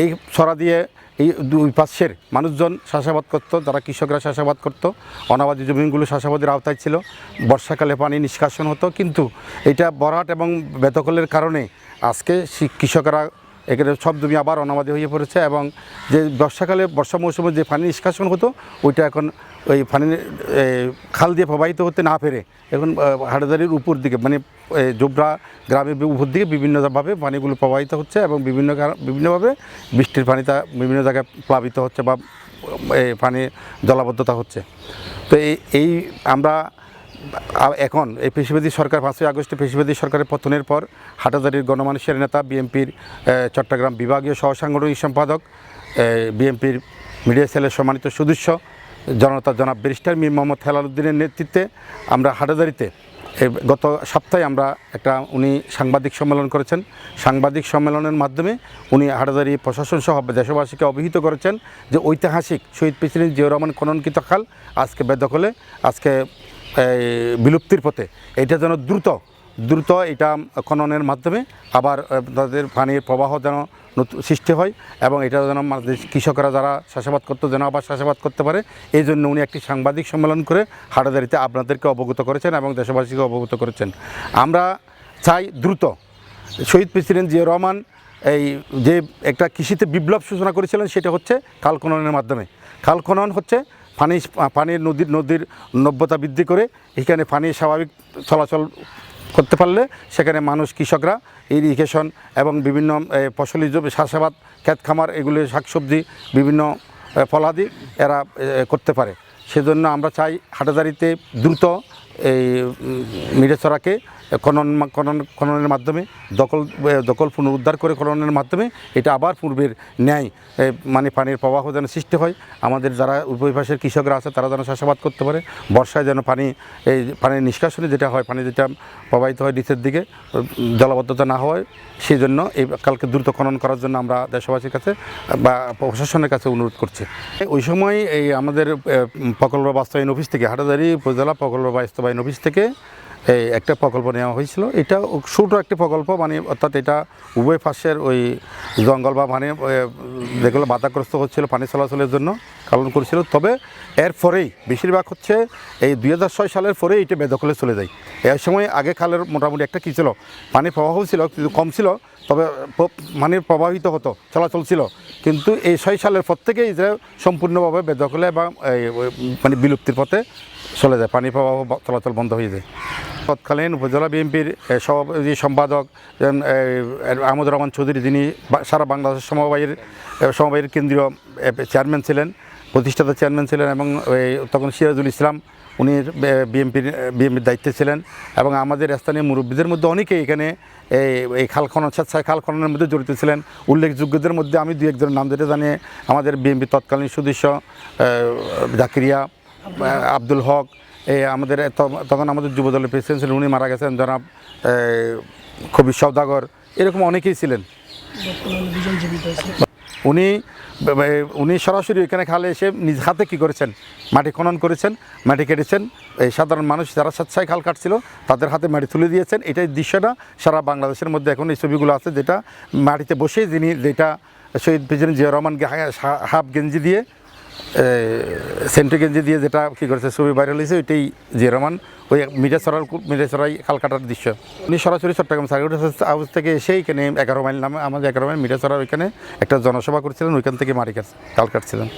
এই ছড়া দিয়ে এই দুই পাশের মানুষজন চাষাবাদ করতো, যারা কৃষকরা চাষাবাদ করতো। অনাবাদী জমিগুলো চাষাবাদের আওতায় ছিল। বর্ষাকালে পানি নিষ্কাশন হতো। কিন্তু এটা বরাট এবং বেতকলের কারণে আজকে কৃষকরা এখানে সব জমি আবার অনাবাদি হয়ে পড়েছে এবং যে বর্ষাকালে, বর্ষা মৌসুমে যে পানি নিষ্কাশন হতো, ওইটা এখন ওই পানি খাল দিয়ে প্রবাহিত হতে না পেরে এখন হাটাদারির উপর দিকে মানে জোবরা গ্রামের উপর দিকে বিভিন্নভাবে পানিগুলো প্রবাহিত হচ্ছে এবং বিভিন্ন বিভিন্নভাবে বৃষ্টির পানিটা বিভিন্ন জায়গায় প্লাবিত হচ্ছে বা পানি জলাবদ্ধতা হচ্ছে। তো এই আমরা এখন এই পেশিবাদী সরকার পাঁচই আগস্টে পেশিবাদী সরকারের পতনের পর হাটাজারির গণমানুষের নেতা বিএনপির চট্টগ্রাম বিভাগীয় সহসাংগঠনিক সম্পাদক বিএনপির মিডিয়া সেলের সম্মানিত সদস্য, জনতা জনাব ব্যারিস্টার মীর মোহাম্মদ হেলালুদ্দিনের নেতৃত্বে আমরা হাটাজারিতে গত সপ্তাহে আমরা একটা, উনি সাংবাদিক সম্মেলন করেছেন। সাংবাদিক সম্মেলনের মাধ্যমে উনি হাটাদারি প্রশাসন সহ দেশবাসীকে অবহিত করেছেন যে ঐতিহাসিক শহীদ প্রেসিডেন্ট জিয়াউর রহমান খননকৃত খাল আজকে বেদখলে, আজকে বিলুপ্তির পথে। এটা যেন দ্রুত দ্রুত এটা খননের মাধ্যমে আবার তাদের পানির প্রবাহ যেন সৃষ্টি হয় এবং এটা যেন কৃষকরা যারা চাষাবাদ করতো, যেন আবার চাষাবাদ করতে পারে। এই জন্য উনি একটি সাংবাদিক সম্মেলন করে হাটাদারিতে আপনাদেরকে অবগত করেছেন এবং দেশবাসীকে অবগত করেছেন। আমরা চাই দ্রুত। শহীদ প্রেসিডেন্ট জিয়া রহমান এই যে একটা কৃষিতে বিপ্লব সূচনা করেছিলেন, সেটা হচ্ছে খাল খননের মাধ্যমে। খাল খনন হচ্ছে পানি, পানির নদীর নদীর নব্যতা বৃদ্ধি করে এখানে পানি স্বাভাবিক চলাচল করতে পারলে সেখানে মানুষ, কৃষকরা ইরিগেশন এবং বিভিন্ন ফসলি জমি চাষাবাদ ক্ষেত খামার এগুলি শাকসবজি, বিভিন্ন ফলাদি এরা করতে পারে। সেজন্য আমরা চাই হাটাদারিতে দ্রুত এই মিরেচরাকে খনন খনন, খননের মাধ্যমে দখল দখল পুনরুদ্ধার করে খননের মাধ্যমে এটা আবার পূর্বের ন্যায় মানে পানির প্রবাহ যেন সৃষ্টি হয়। আমাদের যারা পাশের কৃষকরা আছে, তারা যেন চাষাবাদ করতে পারে। বর্ষায় যেন পানি, এই পানির নিষ্কাশনে যেটা হয়, পানি যেটা প্রবাহিত হয় নিচের দিকে, জলাবদ্ধতা না হয় সেই জন্য এই কালকে দ্রুত খনন করার জন্য আমরা দেশবাসীর কাছে বা প্রশাসনের কাছে অনুরোধ করছি। ওই সময় এই আমাদের প্রকল্প বাস্তবায়ন অফিস থেকে হাটাদারি উপজেলা প্রকল্প বাস্তবায়ন অফিস থেকে এই একটা প্রকল্প নেওয়া হয়েছিল। এটা ছোটো একটি প্রকল্প মানে অর্থাৎ এটা উভয় পাশের ওই জঙ্গল বা মানে যেগুলো বাধাগ্রস্ত হচ্ছিল পানি চলাচলের জন্য পালন করেছিল। তবে এর পরেই বেশিরভাগ হচ্ছে এই দুই হাজার ছয় সালের পরেই এটা বেদখলে চলে যায়। এর সময় আগে খালের মোটামুটি একটা কী ছিল, পানি প্রবাহ ছিল, কিন্তু কম ছিল। তবে প- পানির প্রবাহিত হতো, চলাচল ছিল। কিন্তু এই ছয় সালের পর থেকেই যে সম্পূর্ণভাবে বেদখলে বা মানে বিলুপ্তির পথে চলে যায়। পানি প্রবাহ চলাচল বন্ধ হয়ে যায়। তৎকালীন উপজেলা বিএনপির সভাপতি, সম্পাদক আহমদুর রহমান চৌধুরী, যিনি সারা বাংলাদেশ সমবায়ের সমবায়ের কেন্দ্রীয় চেয়ারম্যান ছিলেন প্রতিষ্ঠাতা চেয়ারম্যান ছিলেন এবং তখন সিরাজুল ইসলাম, উনি বিএমপির বিএমপির দায়িত্বে ছিলেন এবং আমাদের স্থানীয় মুরব্বীদের মধ্যে অনেকেই এখানে এই খাল খনন স্বেচ্ছায় খাল খননের মধ্যে জড়িত ছিলেন। উল্লেখযোগ্যদের মধ্যে আমি দুই একজনের নাম যেটা জানি, আমাদের বিএমপি তৎকালীন সদস্য জাকিরিয়া আব্দুল হক, এই আমাদের তখন আমাদের যুবদলের প্রেসিডেন্ট ছিলেন, উনি মারা গেছেন জনাব কবি সৌদাগর এরকম অনেকেই ছিলেন। উনি উনি সরাসরি এখানে খালে এসে নিজ হাতে কী করেছেন? মাটি খনন করেছেন, মাটি কেটেছেন। এই সাধারণ মানুষ যারা স্বেচ্ছায় খাল কাটছিল, তাদের হাতে মাটি তুলে দিয়েছেন। এটাই দৃশ্যটা সারা বাংলাদেশের মধ্যে এখন এই ছবিগুলো আছে যেটা মাটিতে বসেই যিনি যেটা শহীদ প্রেসিডেন্ট জিয়া রহমানকে হাফ গেঞ্জি দিয়ে সেন্ট্রি গেঞ্জি দিয়ে যেটা কী করেছে, ছবি ভাইরাল হয়েছে, ওইটাই জিয়া রহমান ওই মিডিয়া সরার কালকাটার দৃশ্য। উনি সরাসরি চট্টগ্রাম সার্কিট হাউস থেকে এসে এখানে এগারো মাইল নামে, আমাদের এগারো মাইল মিডিয়া সরার ওইখানে একটা জনসভা করছিলেন, ওইখান থেকে মারি খাল কাটছিলেন।